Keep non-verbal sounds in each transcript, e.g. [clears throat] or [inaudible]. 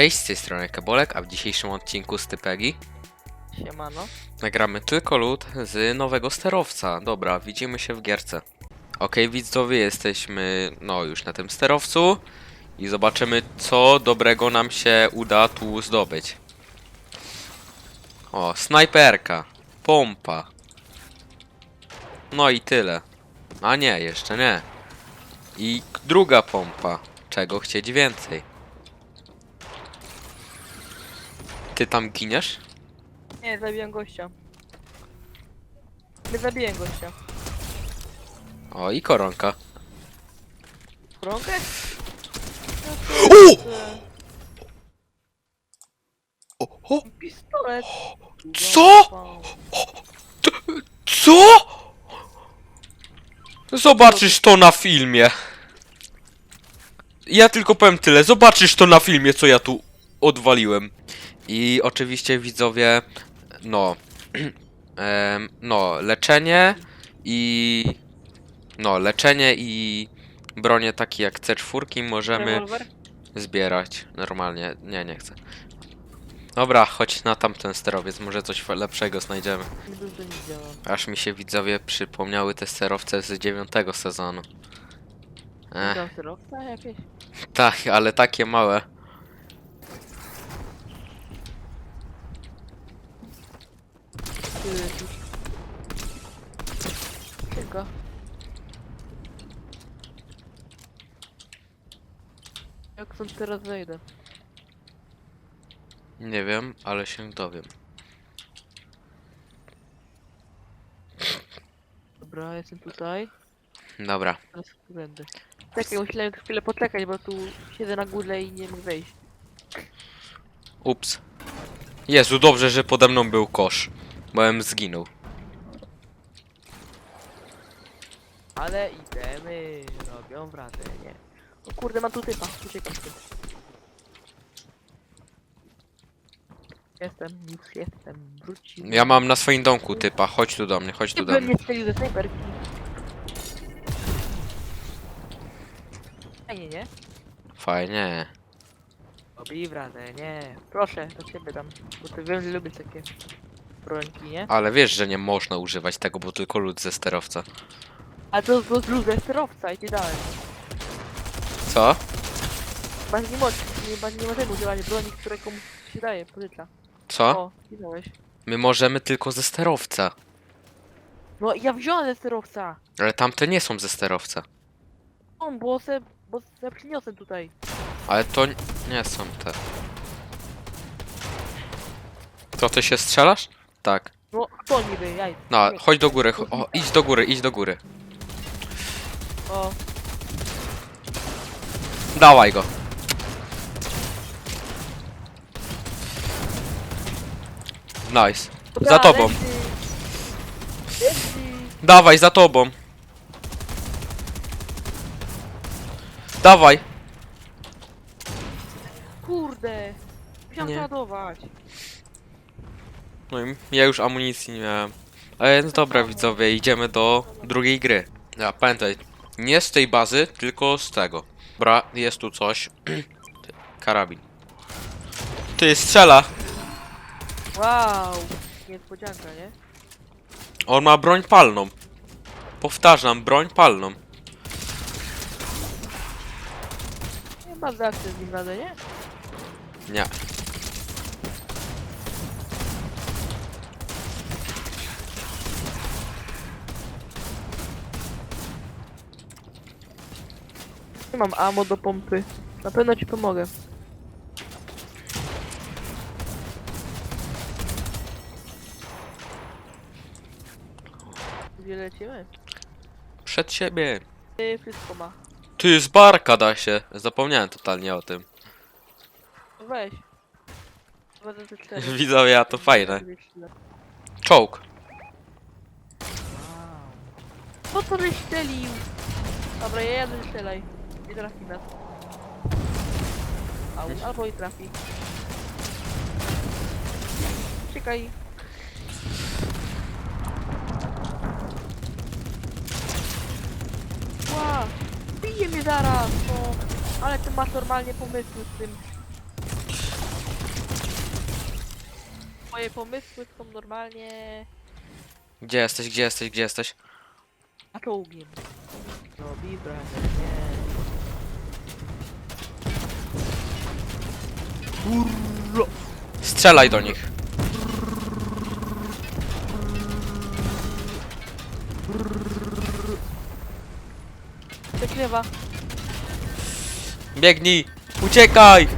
Cześć, z tej strony Kebolek, a w dzisiejszym odcinku z Typegi Siemano. nagramy tylko lód z nowego sterowca. Dobra, widzimy się w gierce. Okej, widzowie, jesteśmy no już na tym sterowcu i zobaczymy co dobrego nam się uda tu zdobyć. O, snajperka, pompa. No i tyle. A nie, jeszcze nie. I druga pompa. Czego chcieć więcej? Ty tam giniesz? Nie, zabiłem gościa. Nie zabiłem gościa. O, i koronka. Rąkę? U! O, o, Pistolet. Co? co? Zobaczysz to na filmie. Ja tylko powiem tyle. Zobaczysz to na filmie, co ja tu odwaliłem. I oczywiście widzowie, no, [clears throat] em, no, leczenie i, no, leczenie i bronie takie jak C4 możemy Rewolwer? zbierać normalnie. Nie, nie chcę. Dobra, chodź na tamten sterowiec, może coś lepszego znajdziemy. Dużo nie działa. Aż mi się widzowie przypomniały te sterowce z dziewiątego sezonu. Ech, jakieś? tak, ale takie małe. Ty, tu. Tylko. Jak stąd teraz zejdę? Nie wiem, ale się dowiem. Dobra, jestem tutaj. Dobra, Teraz tu będę. Czekaj, musiałem chwilę poczekać, bo tu siedzę na górze i nie mógł wejść. ups. Jezu, dobrze, że pode mną był kosz. Bo bym zginął. Ale itemy robią wrażenie. O kurde, mam tu typa, uciekam z tym. Jestem, już jestem, wrócił. Ja mam na swoim domku typa, chodź tu do mnie, chodź tu Nie do byłem mnie. nie strzelił ze snajperki. Fajnie, nie? Fajnie. Robi wrażenie. Proszę, do ciebie dam. Bo ty wiem, że lubię takie brońki, nie? Ale wiesz, że nie można używać tego, bo tylko lód ze sterowca. A to to druga sterowca i ci dałem. Co? Chyba nie, moc, nie, chyba nie możemy używać broni, które komuś się daje, pożycza. Co? O. My możemy tylko ze sterowca. No ja wziąłem ze sterowca. Ale tamte nie są ze sterowca. On, bo se, bo se przyniosłem tutaj. Ale to n- nie są te. To ty się strzelasz? Tak. No, to niby, jaj. No, chodź do góry. cho- O, idź do góry, idź do góry. O, Dawaj go. Nice. Za tobą. Dawaj, za tobą. Dawaj. Kurde. Musiałem Nie. No i ja już amunicji nie miałem. Ale no dobra widzowie, idziemy do drugiej gry. Ja pamiętaj, nie z tej bazy, tylko z tego. Dobra, jest tu coś. Karabin. Ty strzela! Wow. Niespodzianka, nie? On ma broń palną. Powtarzam, broń palną. Nie ma z nim radę, nie? Nie. Nie mam ammo do pompy. Na pewno ci pomogę. Gdzie lecimy? Przed siebie. Ty wszystko ma. Ty z barka da się. Zapomniałem totalnie o tym. Weź. Dwa razy cztery. [laughs] Widzowie, a to fajne. Czołg. Co to żeś strzelił? Dobra, ja jadę strzelaj. Nie trafi nas. Au, albo i trafi. Czekaj. Ła! Bije mnie zaraz! No. Ale ty masz normalnie pomysły z tym. Moje pomysły są normalnie... Gdzie jesteś, gdzie jesteś, gdzie jesteś? A czołgiem. Robi wrażenie. Burro! Strzelaj do nich. Przekrywa. Biegnij! Uciekaj!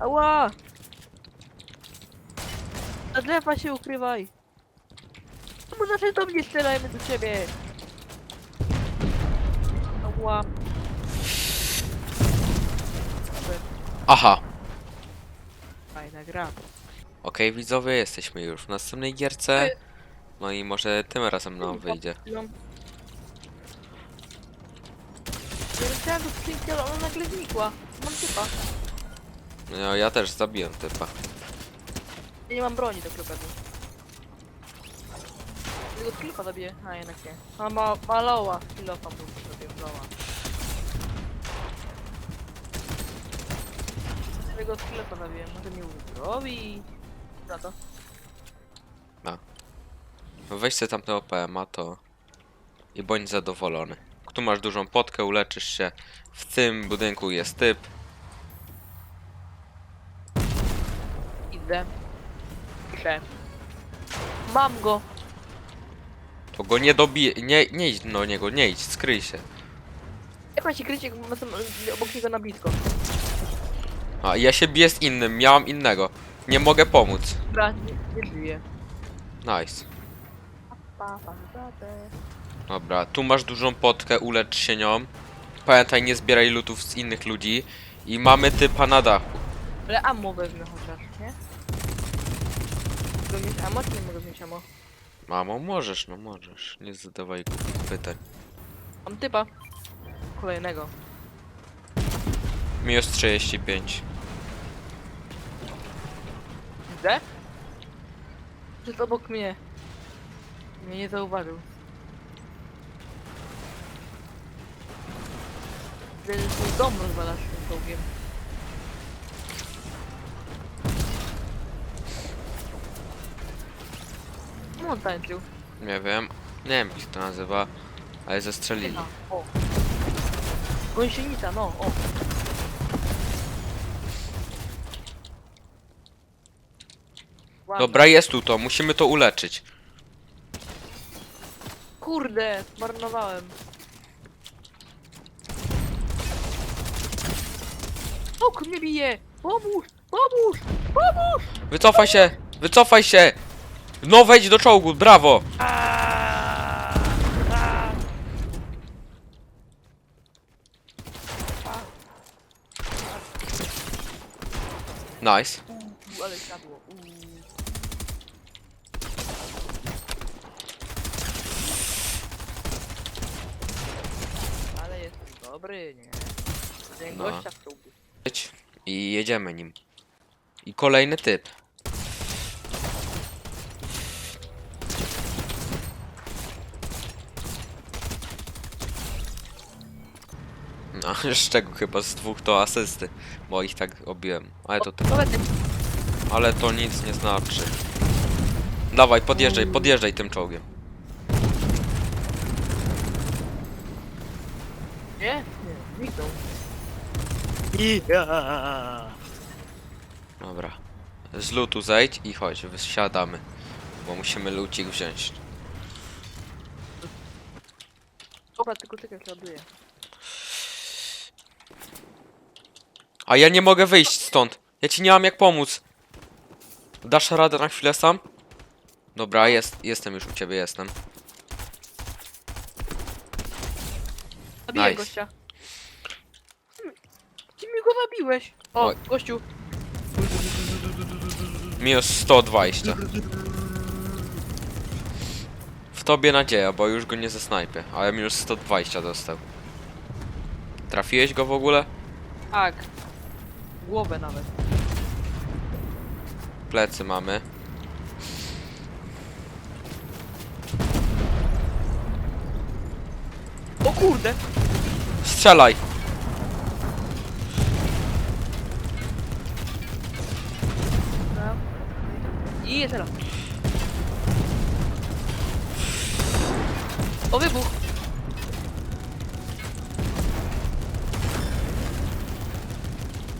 Ała! Na drzewa się ukrywaj! Czemu zawsze do mnie strzelajmy do ciebie? Ała! Aha. Fajna gra. Okej, widzowie, jesteśmy już w następnej gierce. No i może tym razem nam wyjdzie. No. Ja chciałem do skrzynki, ale ona nagle znikła. Mam typa. No, ja też zabiłem typa. Ja nie mam broni do klepetu. Tego sklepa zabiję. A jednak nie. A ma, maloła. Kilofa mu zrobię maloła. Tego sklepa zabiję. Może mi uzdrowi. Za to. No Weź sobie tamtego PMA to i bądź zadowolony. Tu masz dużą potkę, uleczysz się. W tym budynku jest typ. Idę. Piszę. Mam go. To go nie dobije. Nie, nie idź do niego, nie idź, skryj się. Jak ma się kryć, jak jestem obok niego na blisko? A ja się biję z innym, miałam innego. Nie mogę pomóc. Dobra, nie, nie żyje. Nice. Pa, pa. Dobra, tu masz dużą potkę, ulecz się nią. Pamiętaj, nie zbieraj lutów z innych ludzi. I mamy typa na dachu. Ale ammo wezmę chociaż, nie? Mogę mieć ammo, czy nie mogę mieć ammo? Mamo, możesz, no możesz. Nie zadawaj głupich pytań. Mam typa. Kolejnego. Minus 35. Widzę? Jest obok mnie. Mnie nie zauważył. Widzę, że swój dom rozwalasz tym czołgiem. No on tańczył. Nie wiem. Nie wiem jak się to nazywa. Ale zestrzelili. A, o. Gąsienica, no, o. Dobra, jest tu to, musimy to uleczyć. Kurde, zmarnowałem. Ok, mnie bije! Pomóż! Pomóż! Pomóż! Wycofaj się! Wycofaj się! No wejdź do czołgu, brawo! Aaaa! Aaaa! Nice. Uuu, ale siadło. Uuu. Ale jest dobry, nie? Ten No. gościa w czołgu. Jedź I jedziemy nim. I kolejny typ. No, [laughs] z czego chyba z dwóch to asysty, bo ich tak obiłem. Ale to, ty- Nawet ale to nic nie znaczy. Dawaj, podjeżdżaj, podjeżdżaj tym czołgiem. Nie? Nie, zniknął. Dobra. Z lutu zejdź i chodź, wysiadamy. Bo musimy lucik wziąć. Dobra, tylko czekaj, ładuję. A ja nie mogę wyjść stąd. Ja ci nie mam jak pomóc. Dasz radę na chwilę sam? Dobra, jest, jestem już u ciebie, jestem. Zabiję Nice. gościa. Ty mi go zabiłeś. O, Oj. gościu. Minus 120. W tobie nadzieja, bo już go nie zasnajpię, ale minus 120 dostał. Trafiłeś go w ogóle? Tak. Głowę nawet. Plecy mamy. Kurde! Strzelaj! No. I teraz. O wybuch!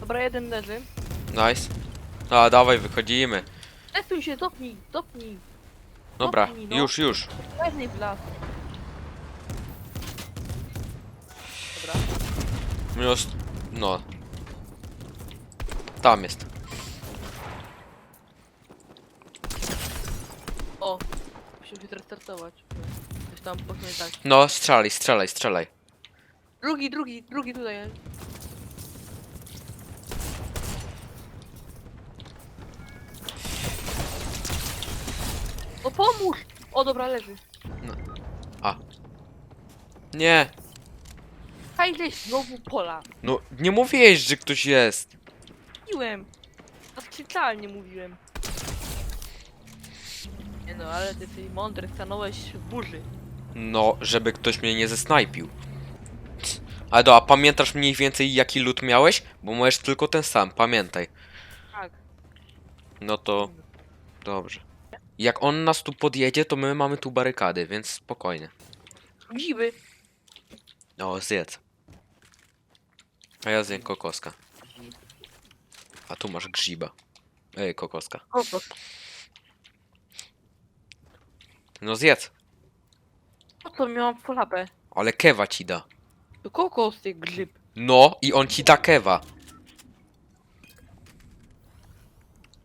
Dobra, jeden leży. Nice. A, dawaj, wychodzimy. Testuj się, dopnij, dopnij. Dobra, no. już, już. Leżnij w las. Dobra. Minus... No. Tam jest. O! Musimy się teraz startować. Coś tam poszło nie tak. No, strzelaj, strzelaj, strzelaj. Drugi, drugi, drugi tutaj jest. No pomóż! O dobra, leży. Nie. Hajdę znowu pola. No, nie mówiłeś, że ktoś jest. Mówiłem. Specjalnie mówiłem. Nie no, ale ty jesteś mądry, stanąłeś w burzy. No, żeby ktoś mnie nie zesnajpił. Ale do, a pamiętasz mniej więcej jaki lód miałeś? Bo możesz tylko ten sam, pamiętaj. Tak. No to dobrze. Jak on nas tu podjedzie, to my mamy tu barykady, więc spokojnie. Grzyby. No, zjedz. A ja zjem kokoska. A tu masz grzyba. Ej, kokoska. Kokos. No zjedz. Po co miałam polapę? Ale kewa ci da. To kokos, ty grzyb. No, i on ci da kewa.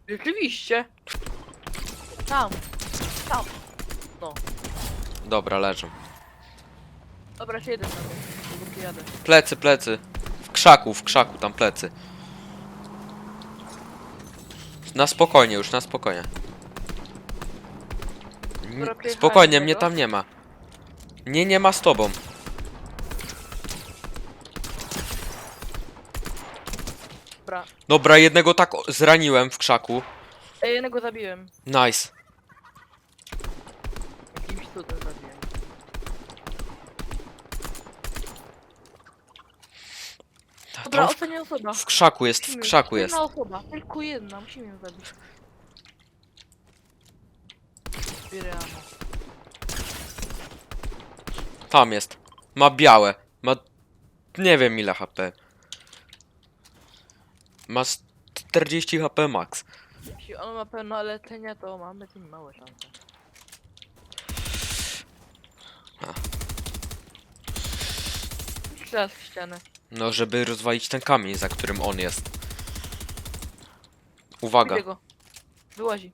Rzeczywiście. Tam. Tam. No. Dobra, leżą. Dobra, jeszcze jeden. Tylko przyjadę. Plecy, plecy. W krzaku, w krzaku, tam plecy. Na spokojnie już, na spokojnie. N- Spokojnie, mnie tam nie ma. Nie, nie ma z tobą. Dobra. Dobra, jednego tak o- zraniłem w krzaku. Ej, jednego zabiłem. Nice. Jakimś cudem zabiłem. Dobra, w, ostatnia osoba. w krzaku jest, w Musimy- krzaku jest. Jedna osoba, tylko jedna, musimy ją zabić. Tam jest. Ma białe. Ma... Nie wiem ile HP. Ma s- 40 HP max. Jeśli on ma pełno leczenia, to mamy tym małe szanse. W ścianę. No, żeby rozwalić ten kamień, za którym on jest. Uwaga. Go. Wyłazi.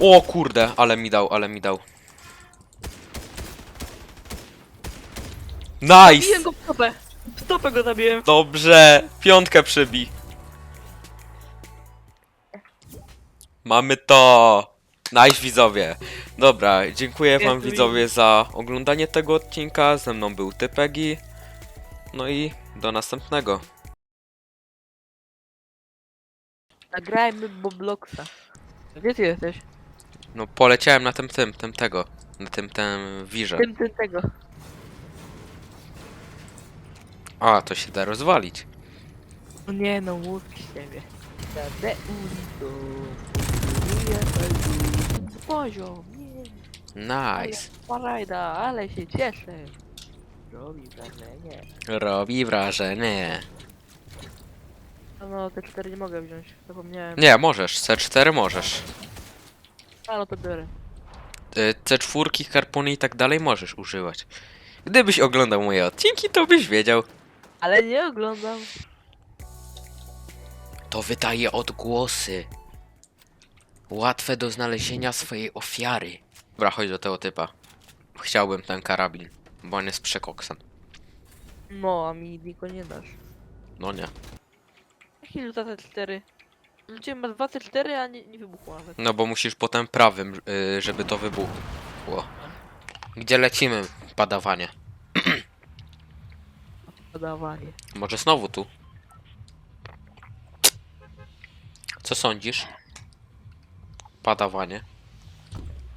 O kurde, ale mi dał, ale mi dał. Biłem Nice! go w stopę! W stopę go zabiłem! Dobrze, piątkę przybij. Mamy to! Nice widzowie. Dobra, dziękuję wam widzowie za oglądanie tego odcinka. Ze mną był Typegi. No i do następnego. Nagrajmy Bobloxa. Gdzie ty jesteś? No poleciałem na tym tym, tym tego. Na tym tym wirze. Tym, tym tego. A, to się da rozwalić. No nie no, mózg z siebie. Jadę ulicą. Poziom, nie. Nice. Parajda, ale się cieszę. Robi wrażenie. Robi wrażenie. No, no, te cztery nie mogę wziąć, zapomniałem. Nie, możesz. C4 możesz. A no to biorę. Y, C4, harpuny i tak dalej możesz używać. Gdybyś oglądał moje odcinki, to byś wiedział. Ale nie oglądam. To wydaje odgłosy. Łatwe do znalezienia swojej ofiary. Dobra, chodź do tego typa. Chciałbym ten karabin, bo on jest przekoksem. No, a mi niko nie dasz. No nie. Jaki te cztery? Rzuciłem ma dwa C4, a nie, nie wybuchło nawet. No bo musisz potem prawym, y, żeby to wybuchło. Gdzie lecimy, padawanie? [clears throat] Podawanie. Może znowu tu? Co sądzisz? Padawanie.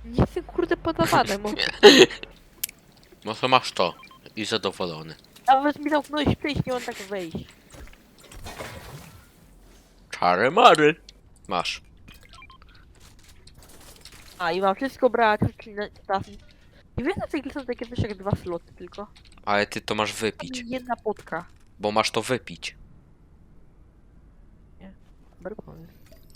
Nie jestem kurde podawanym. bo- [laughs] No to masz to. I zadowolony. Nawet mi zamknąłeś przejść, nie mam tak wejść. Czary mary. Masz. A i mam wszystko brać, czyli na teraz. Nie wiem, gry są takie coś jak dwa sloty tylko. Ale ty to masz wypić. Jedna potka. Bo masz to wypić. Dobry pomysł.